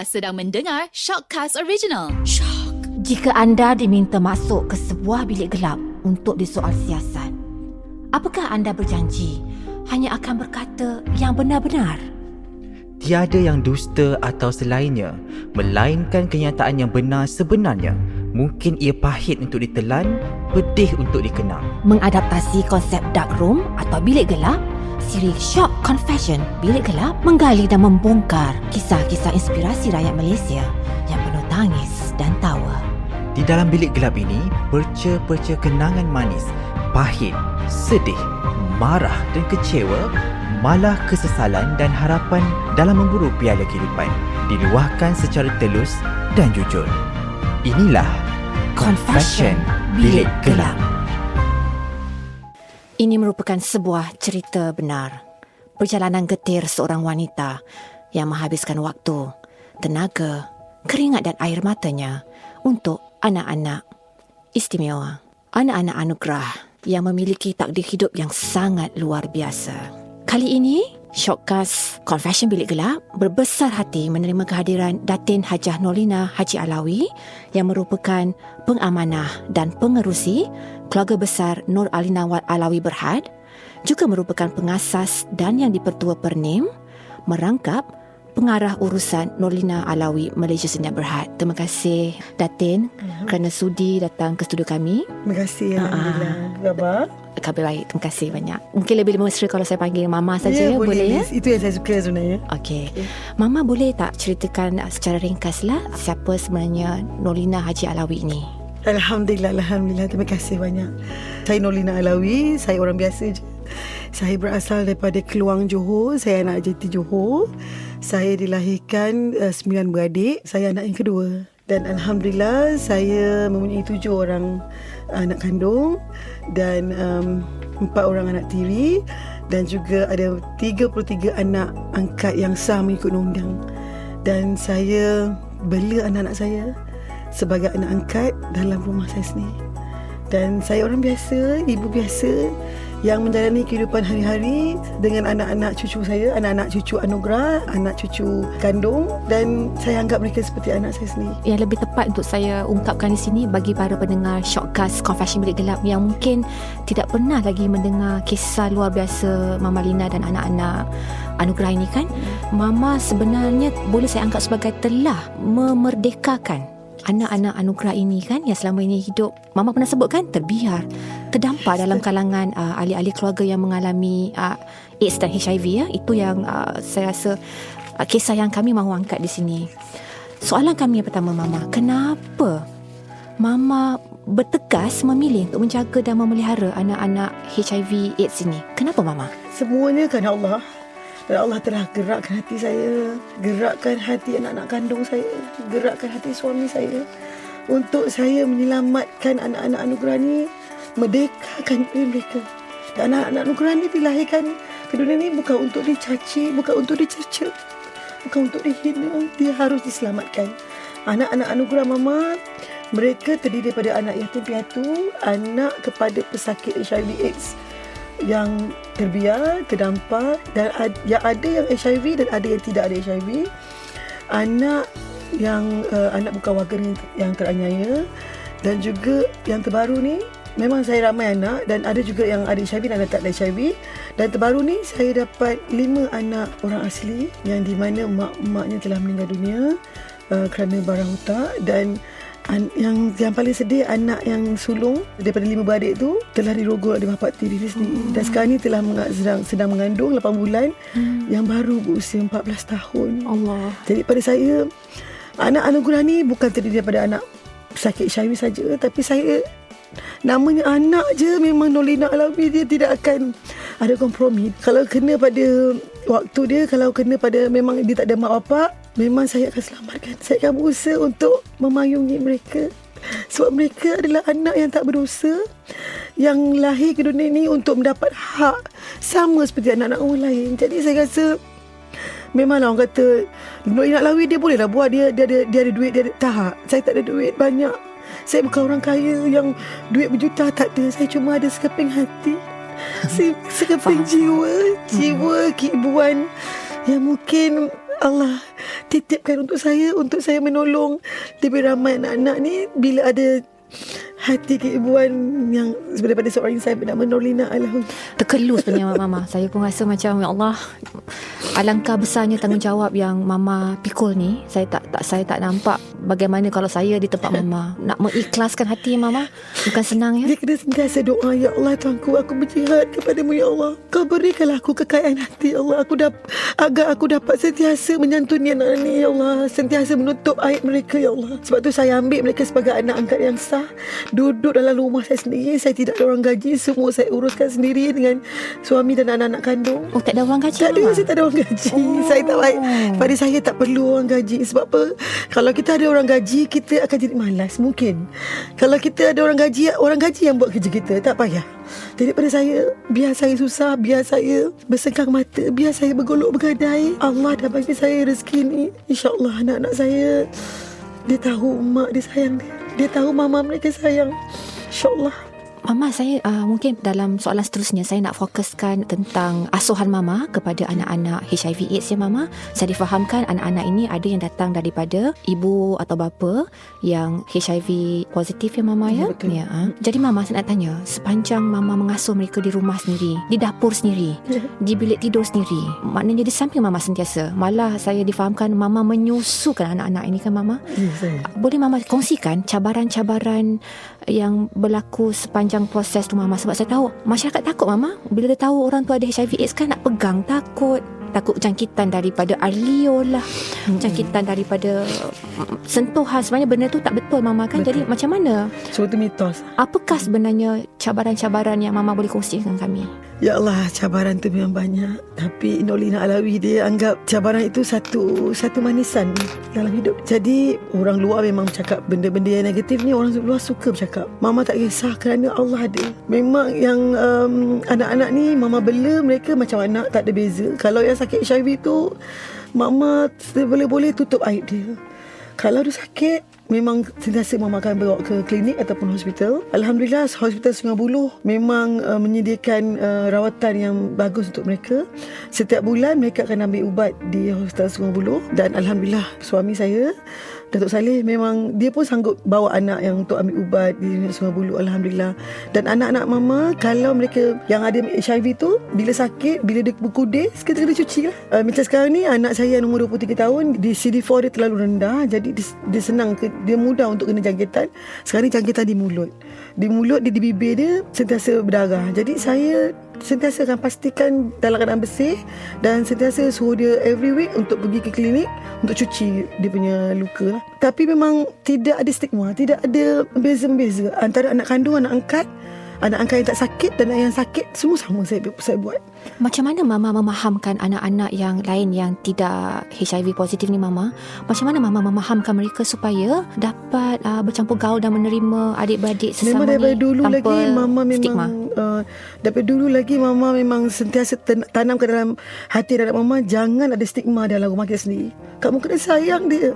Anda sedang mendengar Shockcast Original. Shock. Jika anda diminta masuk ke sebuah bilik gelap untuk disoal siasat, apakah anda berjanji hanya akan berkata yang benar-benar? Tiada yang dusta atau selainnya, melainkan kenyataan yang benar sebenarnya. Mungkin ia pahit untuk ditelan, pedih untuk dikenang. Mengadaptasi konsep dark room atau bilik gelap, siri Shock Confession Bilik Gelap menggali dan membongkar kisah-kisah inspirasi rakyat Malaysia yang penuh tangis dan tawa. Di dalam bilik gelap ini, perca-perca kenangan manis, pahit, sedih, marah dan kecewa, malah kesesalan dan harapan dalam memburu piala kehidupan diluahkan secara telus dan jujur. Inilah Confession Bilik Gelap. Ini merupakan sebuah cerita benar. Perjalanan getir seorang wanita yang menghabiskan waktu, tenaga, keringat dan air matanya untuk anak-anak istimewa. Anak-anak anugerah yang memiliki takdir hidup yang sangat luar biasa. Kali ini, Shockcast Confession Bilik Gelap berbesar hati menerima kehadiran Datin Hajah Nolina Haji Alawi yang merupakan pengamanah dan pengerusi keluarga besar Nur Alina Alawi Berhad juga merupakan pengasas dan yang dipertua Pernim merangkap pengarah urusan Nolina Alawi Malaysia Sdn Berhad. Terima kasih Datin kerana sudi datang ke studio kami. Terima kasih Ah, Alhamdulillah. Khabar? Khabar baik. Terima kasih banyak. Mungkin lebih mesra kalau saya panggil Mama saja ya, boleh, ya? Liz. Itu yang saya suka sebenarnya. Okey. Mama boleh tak ceritakan secara ringkas lah siapa sebenarnya Nolina Haji Alawi ini? Alhamdulillah, Alhamdulillah. Terima kasih banyak. Saya Nolina Alawi. Saya orang biasa je. Saya berasal daripada Keluang Johor. Saya anak JT Johor. Saya dilahirkan uh, sembilan beradik. Saya anak yang kedua. Dan Alhamdulillah saya mempunyai tujuh orang anak kandung dan um, empat orang anak tiri dan juga ada 33 anak angkat yang sah mengikut undang. Dan saya bela anak-anak saya sebagai anak angkat dalam rumah saya sendiri. Dan saya orang biasa, ibu biasa yang menjalani kehidupan hari-hari dengan anak-anak cucu saya, anak-anak cucu anugerah, anak cucu kandung dan saya anggap mereka seperti anak saya sendiri. Yang lebih tepat untuk saya ungkapkan di sini bagi para pendengar Shockcast Confession Bilik Gelap yang mungkin tidak pernah lagi mendengar kisah luar biasa Mama Lina dan anak-anak anugerah ini kan. Mama sebenarnya boleh saya anggap sebagai telah memerdekakan anak-anak anugerah ini kan yang selama ini hidup Mama pernah sebut kan terbiar terdampar dalam kalangan uh, ahli-ahli keluarga yang mengalami uh, AIDS dan HIV ya. Itu yang uh, saya rasa uh, kisah yang kami mahu angkat di sini. Soalan kami yang pertama Mama. Kenapa Mama bertegas memilih untuk menjaga dan memelihara anak-anak HIV AIDS ini? Kenapa Mama? Semuanya kerana Allah. Dan Allah telah gerakkan hati saya, gerakkan hati anak-anak kandung saya, gerakkan hati suami saya untuk saya menyelamatkan anak-anak anugerah ni, merdekakan diri mereka. Dan anak-anak anugerah ni dilahirkan ke dunia ni bukan untuk dicaci, bukan untuk dicerca, bukan untuk dihina, dia harus diselamatkan. Anak-anak anugerah mama mereka terdiri daripada anak yatim piatu, anak kepada pesakit HIV AIDS yang terbiar, terdampar dan yang ada yang HIV dan ada yang tidak ada HIV. Anak yang uh, anak bukan warga yang, teraniaya dan juga yang terbaru ni memang saya ramai anak dan ada juga yang ada HIV dan ada tak ada HIV dan terbaru ni saya dapat lima anak orang asli yang di mana mak-maknya telah meninggal dunia uh, kerana barang otak dan An- yang yang paling sedih anak yang sulung daripada lima beradik tu telah dirogol oleh bapa tiri dia sendiri. Dan sekarang ni telah menga- sedang sedang mengandung 8 bulan yang baru berusia 14 tahun. Allah. Jadi pada saya anak anugerah ni bukan terdiri daripada anak sakit HIV saja tapi saya namanya anak je memang Nolina Alawi dia tidak akan ada kompromi. Kalau kena pada waktu dia kalau kena pada memang dia tak ada mak bapak memang saya akan selamatkan. Saya akan berusaha untuk memayungi mereka. Sebab mereka adalah anak yang tak berdosa yang lahir ke dunia ni untuk mendapat hak sama seperti anak-anak orang lain. Jadi saya rasa Memanglah orang kata Nur Inak Lawi dia boleh lah buat dia, dia, ada, dia ada duit dia ada, Tak Saya tak ada duit banyak Saya bukan orang kaya yang Duit berjuta tak ada Saya cuma ada sekeping hati Se, Sekeping Faham. jiwa Jiwa keibuan Yang mungkin Allah titipkan untuk saya untuk saya menolong. Lebih ramai anak-anak ni bila ada hati keibuan yang daripada seorang insan nak menolong Lina Alhamdulillah. Terkelu sebenarnya Mama. Saya pun rasa macam ya Allah alangkah besarnya tanggungjawab yang Mama pikul ni. Saya tak tak saya tak nampak bagaimana kalau saya di tempat Mama nak mengikhlaskan hati Mama. Bukan senang ya. Dia kena sentiasa doa Ya Allah Tuanku Aku berjihad kepadamu Ya Allah Kau berikanlah aku kekayaan hati Ya Allah Aku dap Agar aku dapat sentiasa menyantuni anak ni Ya Allah Sentiasa menutup aib mereka Ya Allah Sebab tu saya ambil mereka sebagai anak angkat yang sah Duduk dalam rumah saya sendiri Saya tidak ada orang gaji Semua saya uruskan sendiri Dengan suami dan anak-anak kandung Oh tak ada orang gaji tak ada, Mama. saya tak ada orang gaji. Oh. Saya tak baik. Pada saya tak perlu orang gaji. Sebab apa? Kalau kita ada orang gaji, kita akan jadi malas. Mungkin. Kalau kita ada orang gaji, orang gaji yang buat kerja kita. Tak payah. Jadi pada saya, biar saya susah, biar saya bersengkang mata, biar saya bergolok bergadai. Allah dah bagi saya rezeki ni. InsyaAllah anak-anak saya, dia tahu mak dia sayang dia. Dia tahu mama mereka sayang. InsyaAllah. Mama saya uh, mungkin dalam soalan seterusnya saya nak fokuskan tentang asuhan Mama kepada anak-anak HIV AIDS ya Mama. Saya difahamkan anak-anak ini ada yang datang daripada ibu atau bapa yang HIV positif ya Mama ya. Ya, betul. Ya. ah. Jadi Mama saya nak tanya, sepanjang Mama mengasuh mereka di rumah sendiri, di dapur sendiri, Ya. di bilik tidur sendiri, maknanya di samping Mama sentiasa. Malah saya difahamkan Mama menyusukan anak-anak ini kan Mama. Ya, saya. Boleh Mama kongsikan cabaran-cabaran yang berlaku sepanjang proses tu Mama. Sebab saya tahu masyarakat takut Mama. Bila dia tahu orang tu ada HIV AIDS kan nak pegang takut. Takut jangkitan daripada air liur lah jangkitan daripada mm, sentuhan. Sebenarnya benda tu tak betul Mama kan? Betul. jadi macam mana? Semua tu mitos. apakah sebenarnya cabaran-cabaran yang Mama boleh kongsikan kami Ya Allah, cabaran tu memang banyak. Tapi Nolina Alawi dia anggap cabaran itu satu satu manisan dalam hidup. Jadi orang luar memang cakap benda-benda yang negatif ni orang luar suka bercakap. Mama tak kisah kerana Allah ada. Memang yang um, anak-anak ni mama bela mereka macam anak tak ada beza. Kalau yang sakit HIV tu mama boleh-boleh tutup aib dia. Kalau dia sakit Memang sentiasa mama akan bawa ke klinik ataupun hospital. Alhamdulillah hospital Sungai Buloh memang uh, menyediakan uh, rawatan yang bagus untuk mereka. Setiap bulan mereka akan ambil ubat di hospital Sungai Buloh dan alhamdulillah suami saya Datuk Saleh memang dia pun sanggup bawa anak yang untuk ambil ubat di Sungai Buloh alhamdulillah. Dan anak-anak mama kalau mereka yang ada HIV tu bila sakit bila dia berkudis kita kena cuci lah. Uh, macam sekarang ni anak saya yang umur 23 tahun di CD4 dia terlalu rendah jadi dia, dia senang ke, dia mudah untuk kena jangkitan. Sekarang ni jangkitan di mulut. Di mulut dia di bibir dia sentiasa berdarah. Jadi saya sentiasa akan pastikan dalam keadaan bersih dan sentiasa suruh dia every week untuk pergi ke klinik untuk cuci dia punya luka. Tapi memang tidak ada stigma, tidak ada beza-beza antara anak kandung, anak angkat, anak angkat yang tak sakit dan anak yang sakit semua sama saya saya buat. Macam mana Mama memahamkan anak-anak yang lain yang tidak HIV positif ni Mama? Macam mana Mama memahamkan mereka supaya dapat uh, bercampur gaul dan menerima adik-beradik sesama Memang daripada ni dulu tanpa lagi mama stigma? memang uh, daripada dulu lagi mama memang sentiasa ten- tanam ke dalam hati dan mama jangan ada stigma dalam rumah kita sendiri. Kamu kena sayang dia.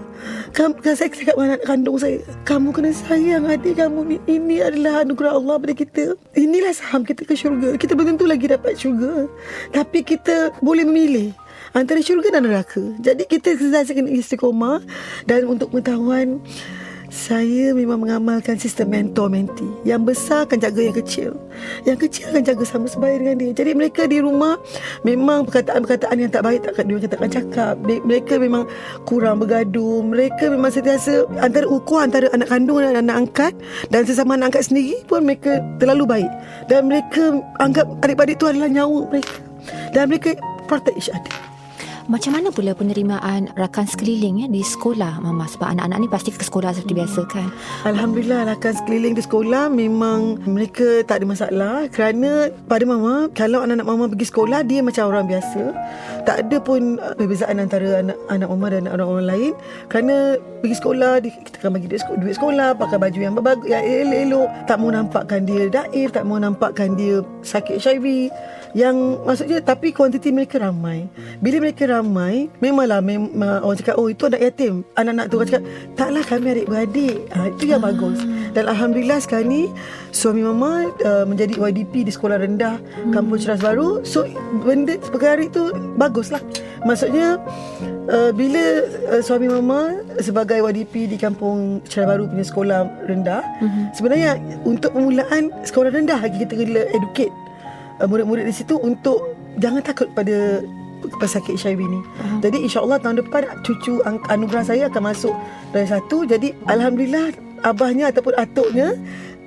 Kamu kan saya cakap dengan anak kandung saya, kamu kena sayang adik kamu ni. Ini adalah anugerah Allah pada kita. Inilah saham kita ke syurga. Kita belum tentu lagi dapat syurga. Tapi kita boleh memilih antara syurga dan neraka. Jadi kita kena istiqomah dan untuk pengetahuan saya memang mengamalkan sistem mentor menti. Yang besar akan jaga yang kecil. Yang kecil akan jaga sama sebaya dengan dia. Jadi mereka di rumah memang perkataan-perkataan yang tak baik tak dia tak akan cakap. Dia- Mereka memang kurang bergaduh. Mereka memang sentiasa antara ukur antara anak kandung dan anak angkat dan sesama anak angkat sendiri pun mereka terlalu baik. Dan mereka anggap adik-adik tu adalah nyawa mereka. Dan mereka protect each other. Macam mana pula penerimaan rakan sekeliling ya, di sekolah Mama? Sebab anak-anak ni pasti ke sekolah seperti biasa kan? Alhamdulillah rakan sekeliling di sekolah memang mereka tak ada masalah kerana pada mama kalau anak-anak mama pergi sekolah dia macam orang biasa tak ada pun uh, perbezaan antara anak anak mama dan anak orang lain kerana pergi sekolah kita akan bagi duit sekolah pakai baju yang berbagus yang elok-elok tak mau nampakkan dia daif tak mau nampakkan dia sakit HIV Yang maksudnya tapi kuantiti mereka ramai. Bila mereka ramai, memanglah memang orang cakap oh itu anak yatim. Anak-anak tu orang cakap taklah kami adik-beradik. Ha, itu yang bagus. Dan alhamdulillah sekarang ni suami mama uh, menjadi YDP di sekolah rendah Kampung Ceras Baru. So benda perkara itu baguslah. Maksudnya uh, bila uh, suami mama sebagai YDP di Kampung Ceras Baru punya sekolah rendah, sebenarnya untuk permulaan sekolah rendah lagi kita kena educate uh, murid-murid di situ untuk jangan takut pada pesakit HIV ni. Uh-huh. Jadi insyaAllah tahun depan cucu anugerah saya akan masuk dari satu. Jadi Alhamdulillah abahnya ataupun atuknya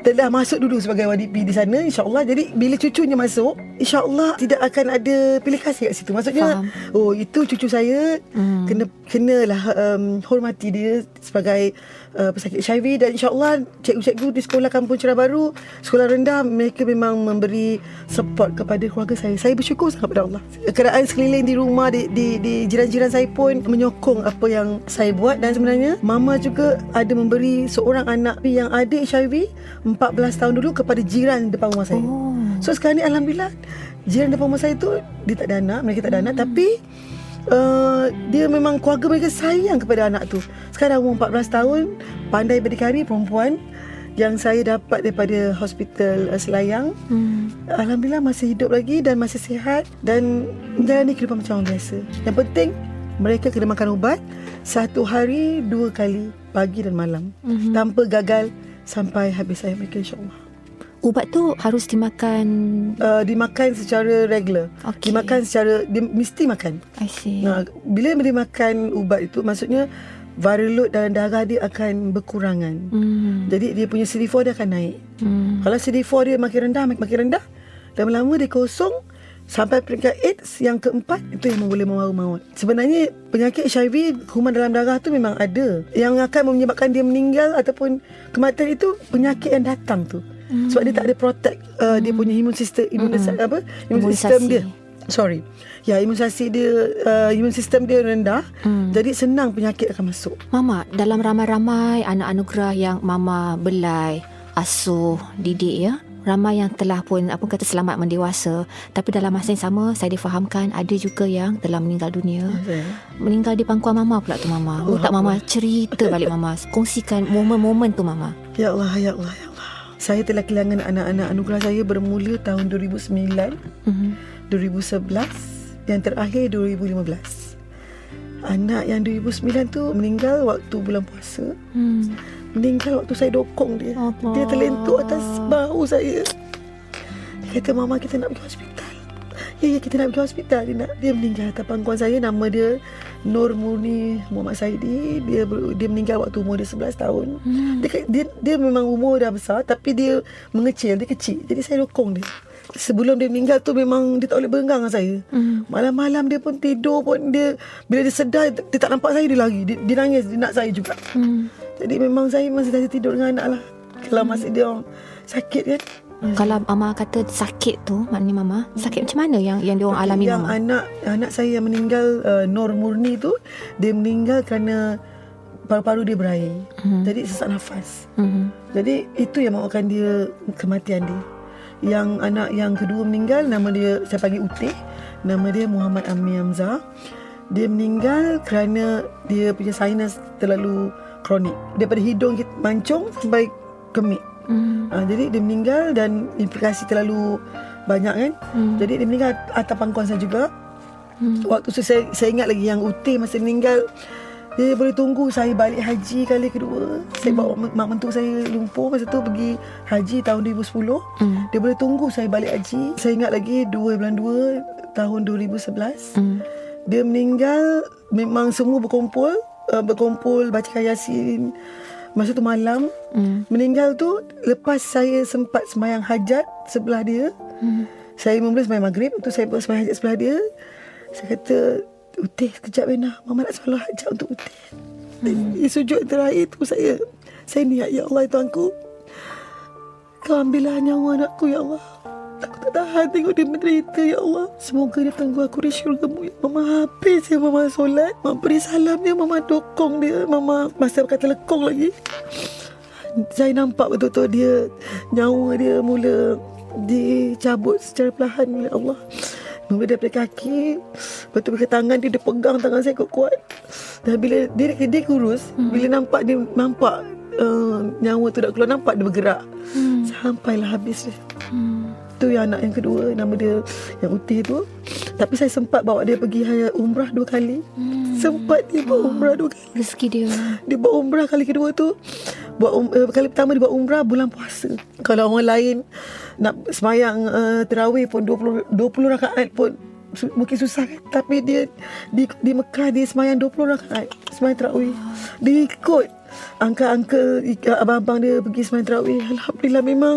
telah masuk dulu sebagai YDP di sana insyaAllah. Jadi bila cucunya masuk insyaAllah tidak akan ada pilih kasih kat situ. Maksudnya Faham. oh itu cucu saya Hmm. kena kenalah um, hormati dia sebagai uh, pesakit HIV dan insyaAllah cikgu-cikgu di sekolah kampung Cerah Baru sekolah rendah mereka memang memberi support kepada keluarga saya. Saya bersyukur sangat pada Allah. Keadaan sekeliling di rumah di, di, di jiran-jiran saya pun menyokong apa yang saya buat. Dan sebenarnya mama juga ada memberi seorang anak yang ada HIV 14 tahun dulu kepada jiran depan rumah saya. Oh. So sekarang ni Alhamdulillah Jiran depan rumah saya tu Dia tak ada anak Mereka tak ada anak. Tapi uh, Dia memang keluarga mereka sayang kepada anak tu. Sekarang umur 14 tahun Pandai berdikari perempuan Yang saya dapat daripada hospital uh, Selayang. Hmm. Alhamdulillah masih hidup lagi Dan masih sihat Dan menjalani kehidupan macam orang biasa. Yang penting Mereka kena makan ubat Satu hari Dua kali Pagi dan malam. Mhm. Tanpa gagal Sampai habis saya mereka insyaAllah Ubat tu harus dimakan uh, dimakan secara regular. Okey. Dimakan secara dia mesti makan. I see. Nah, bila dia makan ubat itu maksudnya viral load dalam darah dia akan berkurangan. Hmm. Jadi dia punya CD4 dia akan naik. Hmm. Kalau CD4 dia makin rendah makin, makin rendah, lama-lama dia kosong sampai peringkat AIDS yang keempat itu yang boleh membawa maut. Sebenarnya penyakit HIV kuman dalam darah tu memang ada. Yang akan menyebabkan dia meninggal ataupun kematian itu penyakit yang datang tu. Hmm. Sebab dia tak ada protect uh, dia punya imun sistem imun Hmm. apa imun sistem Imunisasi. dia. Sorry. Ya, imunisasi dia uh, imun sistem dia rendah. Hmm. Jadi senang penyakit akan masuk. Mama, dalam ramai-ramai anak anugerah yang Mama belai, asuh, didik ya, ramai yang telah pun apa kata selamat mendewasa, tapi dalam masa yang sama saya difahamkan ada juga yang telah meninggal dunia. Meninggal di pangkuan Mama pula tu Mama. Oh, tak Mama cerita balik Mama, kongsikan momen-momen tu Mama. Ya Allah, ya Allah, ya Allah. Saya telah kehilangan anak-anak anugerah saya bermula tahun 2009, Mhm. 2011, yang terakhir 2015. Anak yang 2009 tu meninggal waktu bulan puasa. Hmm. Meninggal waktu saya dokong dia. Allah. Dia terlentuk atas bahu saya. Dia kata, Mama kita nak pergi hospital. Ya, ya kita nak pergi hospital. Dia, nak, dia meninggal atas pangkuan saya. Nama dia Nur Murni Muhammad Saidi. Dia dia meninggal waktu umur dia 11 tahun. Hmm. Dia, dia, dia memang umur dah besar tapi dia mengecil, dia kecil. Jadi saya dokong dia. Sebelum dia meninggal tu memang dia tak boleh berenggang dengan saya. Hmm. Malam-malam dia pun tidur pun dia bila dia sedar dia, tak nampak saya dia lari. Dia, dia nangis dia nak saya juga. Hmm. Jadi memang saya masih dah tidur dengan anak lah. Kalau masih dia sakit kan. Kalau Mama kata sakit tu, maknanya Mama, sakit macam mana yang yang diorang alami yang Mama? anak anak saya yang meninggal uh, Nur Murni tu dia meninggal kerana paru-paru dia berair. Hmm. Jadi sesak nafas. Mhm. Jadi itu yang membuatkan dia kematian dia. Yang anak yang kedua meninggal nama dia saya panggil Utih. Nama dia Muhammad Amir Hamzah. Dia meninggal kerana dia punya sinus terlalu kronik. Daripada hidung mancung sampai kemik. Hmm. Ha, jadi dia meninggal dan implikasi terlalu banyak kan. Hmm. Jadi dia meninggal atas pangkuan saya juga. Hmm. Waktu tu saya, saya ingat lagi yang Utih masa meninggal dia boleh tunggu saya balik haji kali kedua. Saya bawa mak mentua saya Lumpur masa tu pergi haji tahun 2010. Hmm. Dia boleh tunggu saya balik haji. Saya ingat lagi 2 bulan 2 tahun 2011. Hmm. Dia meninggal memang semua berkumpul uh, berkumpul baca yasin. Masa tu malam Hmm. meninggal tu lepas saya sempat sembahyang hajat sebelah dia. Hmm. Saya mula sembahyang maghrib tu saya buat sembahyang hajat sebelah dia. Saya kata, Utih sekejap Bena. Mama nak solat hajat untuk Utih. Di sujud terakhir tu saya saya niat ya Allah Tuanku. Kau ambillah nyawa anakku ya Allah. Tak tahan tengok dia menderita ya Allah. Semoga dia tunggu aku di syurga-Mu ya. Mama habis ya Mama solat. Mama beri salam dia. Mama dokong dia. Mama masa berkata lekong lagi. Saya nampak betul-betul dia nyawa dia mula dicabut secara perlahan oleh Allah. Mula daripada kaki Lepas tu tangan dia Dia pegang tangan saya kuat-kuat Dan bila dia, dia kurus hmm. Bila nampak dia Nampak uh, Nyawa tu nak keluar Nampak dia bergerak Hmm. Sampailah habis dia Hmm. Tu yang anak yang kedua Nama dia Yang utih tu. Tapi saya sempat bawa dia pergi umrah dua kali. Hmm. Sempat dia buat umrah dua kali. Rezeki dia. Dia buat umrah kali kedua tu. Buat um, uh, Kali pertama dia buat umrah bulan puasa. Kalau orang lain Nak semayang uh, terawih pun 20, 20 rakaat pun su- Mungkin susah kan? Tapi dia Di, di Mekah dia semayang 20 rakaat Semayang terawih. Dia ikut Angka-angka Abang-abang dia pergi semayang terawih. Alhamdulillah memang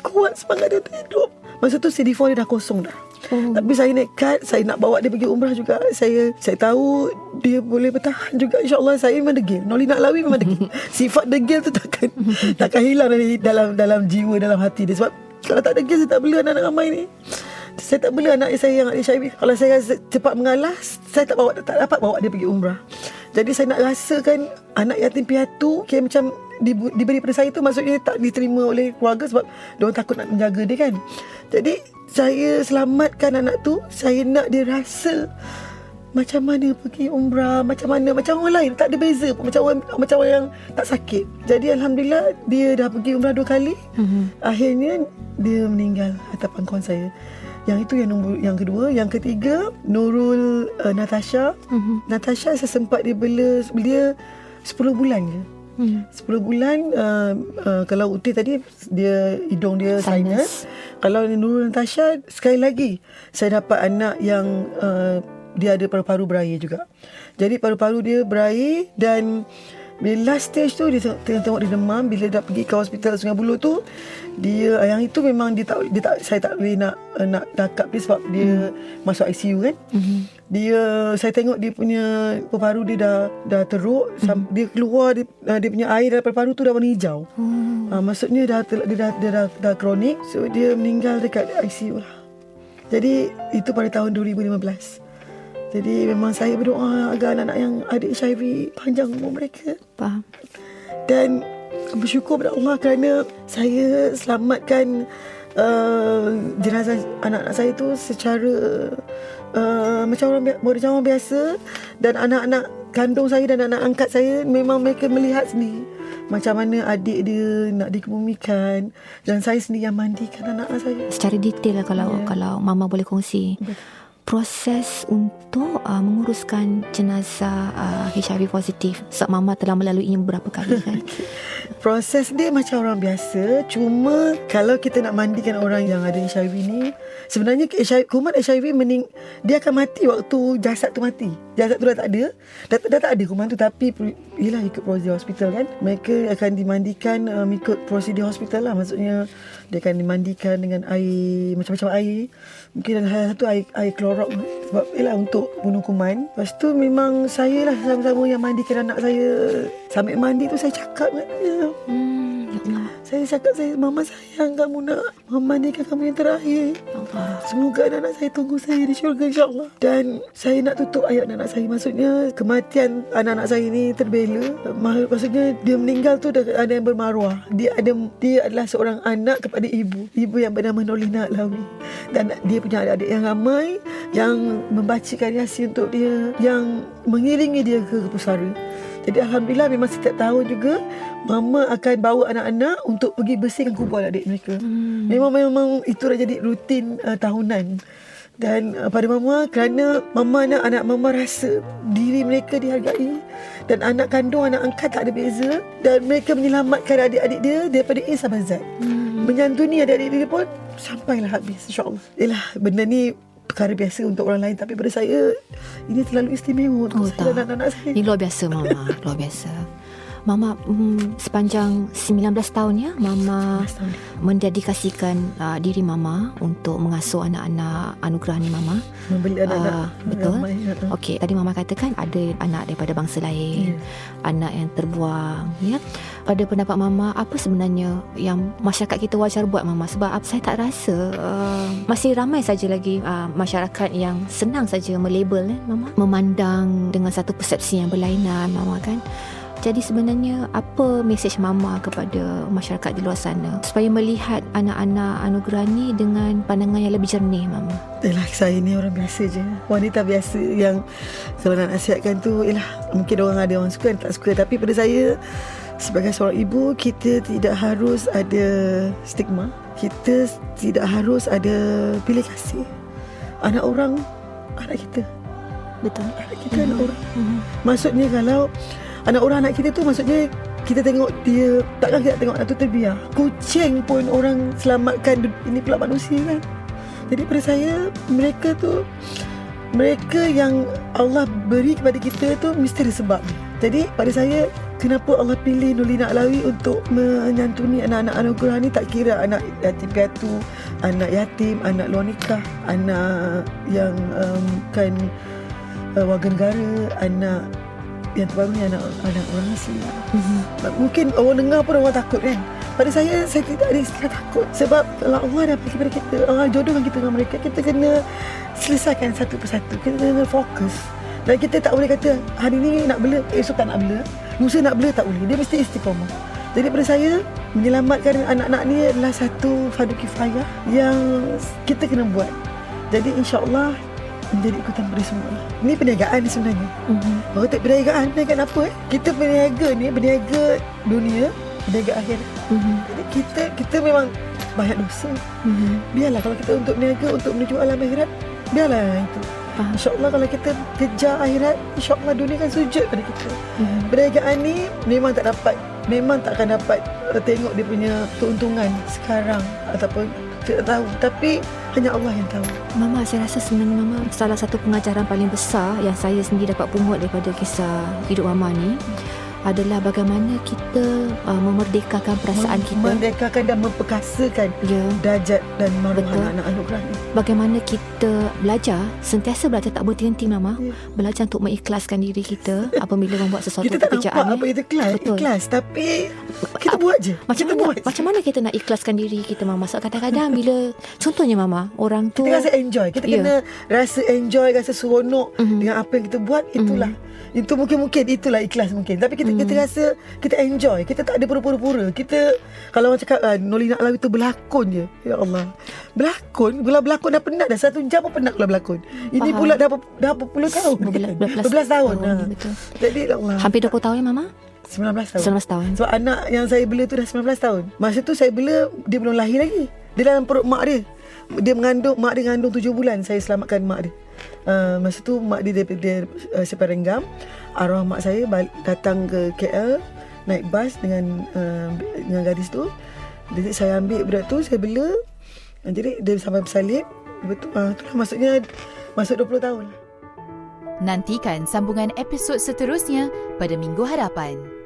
Kuat semangat dia hidup Masa tu CD4 dia dah kosong dah. Oh. tapi saya nekat Saya nak bawa dia pergi umrah juga. Saya saya tahu Dia boleh bertahan juga. InsyaAllah saya memang degil. Noli nak lawi memang degil. Sifat degil tu takkan Takkan hilang dari dalam dalam jiwa Dalam hati dia. Sebab kalau tak degil Saya tak bela anak-anak ramai ni. Saya tak bela anak saya yang ada HIV Kalau saya cepat mengalah Saya tak bawa tak dapat bawa dia pergi umrah. Jadi saya nak rasakan Anak yatim piatu Kira macam dibu- diberi pada saya tu Maksudnya tak diterima oleh keluarga Sebab Diorang takut nak menjaga dia kan. Jadi saya selamatkan anak tu Saya nak dia rasa macam mana pergi umrah Macam mana Macam orang lain Tak ada beza pun Macam orang Macam orang yang Tak sakit. Jadi Alhamdulillah Dia dah pergi umrah dua kali. Hmm. Akhirnya Dia meninggal Atas pangkuan saya. Yang itu yang nombor Yang kedua. Yang ketiga Nurul uh, Natasha. Hmm. Natasha saya sempat dia bela Dia 10 bulan je Hmm. 10 bulan uh, uh, Kalau Uti tadi Dia Hidung dia Sinus. sinus, Kalau Nurul Natasha Sekali lagi Saya dapat anak yang uh, Dia ada paru-paru berair juga Jadi paru-paru dia berair Dan Bila last stage tu Dia tengok- tengok-tengok dia demam Bila dah pergi ke hospital Sungai Buloh tu Dia Yang itu memang dia tak, dia tak Saya tak boleh nak uh, Nak dakap dia Sebab dia Masuk ICU kan Hmm. dia saya tengok dia punya paru dia dah dah teruk mm. dia keluar dia, uh, dia punya air dalam paru tu dah warna hijau. Oh. Uh, maksudnya dah tel- dia dah dia dah, dah kronik so dia meninggal dekat ICU lah. Jadi itu pada tahun 2015. Jadi memang saya berdoa agar anak-anak yang ada HIV panjang umur mereka Faham. dan bersyukur kepada Allah kerana saya selamatkan uh, jenazah anak-anak saya tu secara uh, macam orang bi- macam orang biasa dan anak-anak kandung saya dan anak angkat saya memang mereka melihat sendiri macam mana adik dia nak dikebumikan dan saya sendiri yang mandikan anak-anak saya. Secara detail lah kalau Ya. kalau mama boleh kongsi. Proses untuk uh, menguruskan jenazah uh, HIV positif. Sebab mama telah melaluinya beberapa kali kan. Proses dia macam orang biasa Cuma Kalau kita nak mandikan orang yang ada HIV ni Sebenarnya HIV, kuman HIV mening, Dia akan mati waktu jasad tu mati Jasad tu dah tak ada. Dah, dah tak ada kuman tu Tapi Yelah ikut prosedur hospital kan. Mereka akan dimandikan um, Ikut prosedur hospital lah. Maksudnya Dia akan dimandikan dengan air Macam-macam air. Mungkin ada satu air, air klorok. Sebab yelah untuk bunuh kuman. Lepas tu memang saya lah Sama-sama yang mandikan anak saya. Sambil mandi tu saya cakap dengan dia. Hmm. Saya cakap saya Mama sayang kamu nak. Memandikan kamu yang terakhir. Allah. Semoga anak-anak saya tunggu saya di syurga insyaAllah. Dan saya nak tutup ayat anak-anak saya. Maksudnya kematian anak-anak saya ni terbela. Ma- Maksudnya dia meninggal tu ada ada yang bermaruah. Dia ada dia adalah seorang anak kepada ibu. Ibu yang bernama Nolina Alawi Dan dia punya adik-adik yang ramai Yang membacakan yasin untuk dia Yang mengiringi dia ke pusara jadi Alhamdulillah memang setiap tahun juga Mama akan bawa anak-anak untuk pergi bersihkan kubur adik mereka. Hmm. Memang memang itu dah jadi rutin uh, tahunan. Dan uh, pada mama kerana mama nak anak mama rasa diri mereka dihargai dan anak kandung anak angkat tak ada beza dan mereka menyelamatkan adik-adik dia daripada A sampai Z. Hmm. Menyantuni adik-adik dia pun sampailah habis insya-Allah. Yalah benda ni perkara biasa untuk orang lain tapi pada saya ini terlalu istimewa untuk Oh, saya tak. dan anak-anak saya. Ini luar biasa mama, luar biasa. Mama hmm, sepanjang 19 tahun ya mama mendedikasikan uh, diri mama untuk mengasuh anak-anak anugerah ni mama. Membeli anak-anak Ah, betul. ramai, uh-uh. Okey, tadi mama katakan ada anak daripada bangsa lain, anak yang terbuang ya. Pada pendapat mama, apa sebenarnya yang masyarakat kita wajar buat mama? Sebab saya tak rasa uh, masih ramai saja lagi uh, masyarakat yang senang saja melabel kan mama, memandang dengan satu persepsi yang berlainan mama kan. Jadi sebenarnya apa mesej mama kepada masyarakat di luar sana supaya melihat anak-anak anugerah ni dengan pandangan yang lebih jernih mama? Yalah saya ni orang biasa je. Wanita biasa yang Kalau nak nasihatkan tu Yalah mungkin orang ada orang suka Tak suka. Tapi pada saya Sebagai seorang ibu Kita tidak harus ada Stigma. Kita tidak harus ada Pilih kasih. Anak orang Anak kita. Betul. Anak kita anak orang. Mhm. Maksudnya kalau Anak orang anak kita tu Maksudnya kita tengok dia Takkan kita tengok anak tu terbiar Kucing pun orang selamatkan Ini pula manusia kan. Jadi pada saya Mereka tu Mereka yang Allah beri kepada kita tu Mesti ada sebab. Jadi pada saya Kenapa Allah pilih Nurlina Alawi Untuk menyantuni anak-anak anugerah ni? Tak kira anak yatim piatu Anak yatim Anak luar nikah Anak yang um, Kan uh, Warga negara Anak yang terbaru ni anak anak orang asli. Mhm. Mungkin orang dengar pun orang takut kan. Pada saya saya tidak ada istilah takut. Sebab kalau Allah dah bagi kepada kita Allah jodohkan kita dengan mereka kita kena selesaikan satu persatu. Kita kena fokus. Dan kita tak boleh kata hari ni nak bela esok tak nak bela. Lusa nak bela tak boleh. Dia mesti istiqamah jadi pada saya menyelamatkan anak-anak ni adalah satu fardu kifayah yang kita kena buat. Jadi insyaAllah menjadi ikutan pada semua Ini perniagaan ni sebenarnya Mhm. Baru tak perniagaan Perniagaan apa eh Kita berniaga ni Berniaga dunia Berniaga akhirat Mhm. Jadi kita Kita memang Banyak dosa Mhm. Biarlah kalau kita untuk berniaga Untuk menuju alam akhirat Biarlah itu Faham. InsyaAllah kalau kita kejar akhirat InsyaAllah dunia kan sujud pada kita Mhm. Perniagaan ni Memang tak dapat Memang tak akan dapat uh, Tengok dia punya Keuntungan Sekarang Ataupun Tidak tahu Tapi Hanya Allah yang tahu. Mama saya rasa sebenarnya Mama salah satu pengajaran paling besar yang saya sendiri dapat pungut daripada kisah hidup Mama ni adalah bagaimana kita uh, memerdekakan perasaan kita. Merdekakan dan memperkasakan Ya, Darjat dan maruah anak-anak ni bagaimana kita belajar, sentiasa belajar tak berhenti-henti Mama. Ya. Belajar untuk mengikhlaskan diri kita apabila membuat sesuatu Kita tak pekerjaan nampak apa itu ikhlas, Betul. ikhlas Tapi Kita buat je Macam kita mana buat macam mana kita nak ikhlaskan diri kita Mama? Sebab kadang-kadang bila contohnya Mama, orang tu Kita rasa enjoy Kita Ya. kena rasa enjoy Rasa seronok Mhm. Dengan apa yang kita buat Itulah Itu mungkin-mungkin Itulah ikhlas mungkin Tapi kita kita Mhm. rasa Kita enjoy Kita tak ada pura-pura Kita Kalau orang cakap ah, Nolina Alawi tu berlakon je Ya Allah Berlakon Kalau berlakon dah penat dah Satu jam pun penat kalau berlakon Ini Faham. pula dah, dah berpuluh tahun Berbelas- kan? berbelas Berbelas tahun, tahun, ha. betul. Jadi ya Allah hampir 20 tahun ya Mama? 19 tahun 19 tahun. Sebab anak yang saya bela tu dah 19 tahun. Masa tu saya bela dia belum lahir lagi. Dia dalam perut mak dia. Dia mengandung mak dia mengandung 7 bulan saya selamatkan mak dia. Uh, masa tu mak dia dia uh, separenggam. Arwah mak saya balik, datang ke KL naik bas dengan uh, dengan gadis tu. Jadi saya ambil budak tu saya bela. Jadi dia sampai bersalib. Betul uh, itulah maksudnya masuk 20 tahun. Nantikan sambungan episod seterusnya pada minggu hadapan.